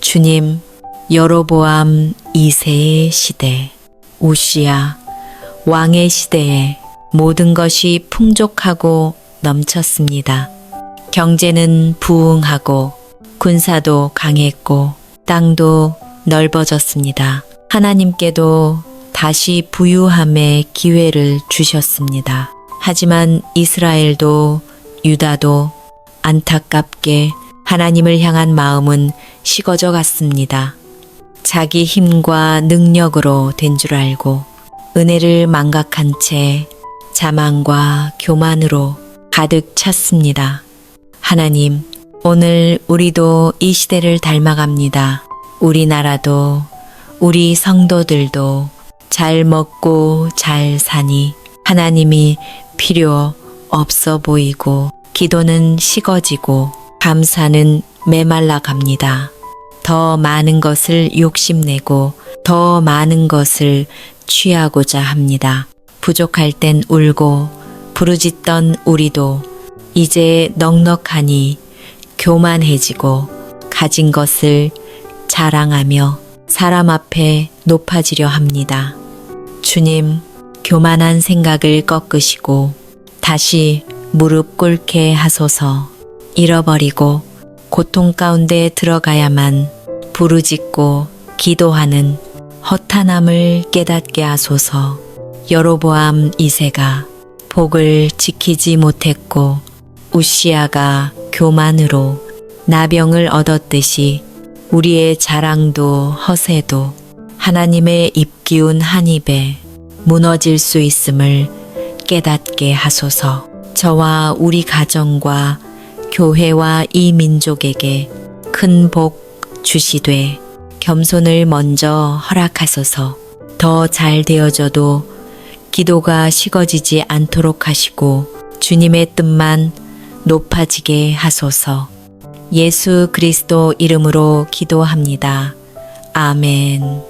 주님, 여로보암 2세의 시대, 우시야, 왕의 시대에 모든 것이 풍족하고 넘쳤습니다. 경제는 부흥하고 군사도 강했고 땅도 넓어졌습니다. 하나님께도 다시 부유함의 기회를 주셨습니다. 하지만 이스라엘도 유다도 안타깝게 하나님을 향한 마음은 식어져 갔습니다. 자기 힘과 능력으로 된 줄 알고 은혜를 망각한 채 자만과 교만으로 가득 찼습니다. 하나님, 오늘 우리도 이 시대를 닮아갑니다. 우리나라도 우리 성도들도 잘 먹고 잘 사니 하나님이 필요 없어 보이고 기도는 식어지고 감사는 메말라 갑니다. 더 많은 것을 욕심내고 더 많은 것을 취하고자 합니다. 부족할 땐 울고 부르짖던 우리도 이제 넉넉하니 교만해지고 가진 것을 자랑하며 사람 앞에 높아지려 합니다. 주님, 교만한 생각을 꺾으시고 다시 무릎 꿇게 하소서 잃어버리고 고통 가운데 들어가야만 부르짖고 기도하는 허탄함을 깨닫게 하소서 여로보암 2세가 복을 지키지 못했고 우시아가 교만으로 나병을 얻었듯이 우리의 자랑도 허세도 하나님의 입기운 한 입에 무너질 수 있음을 깨닫게 하소서. 저와 우리 가정과 교회와 이 민족에게 큰 복 주시되 겸손을 먼저 허락하소서. 더 잘 되어져도 기도가 식어지지 않도록 하시고 주님의 뜻만 높아지게 하소서. 예수 그리스도 이름으로 기도합니다. 아멘.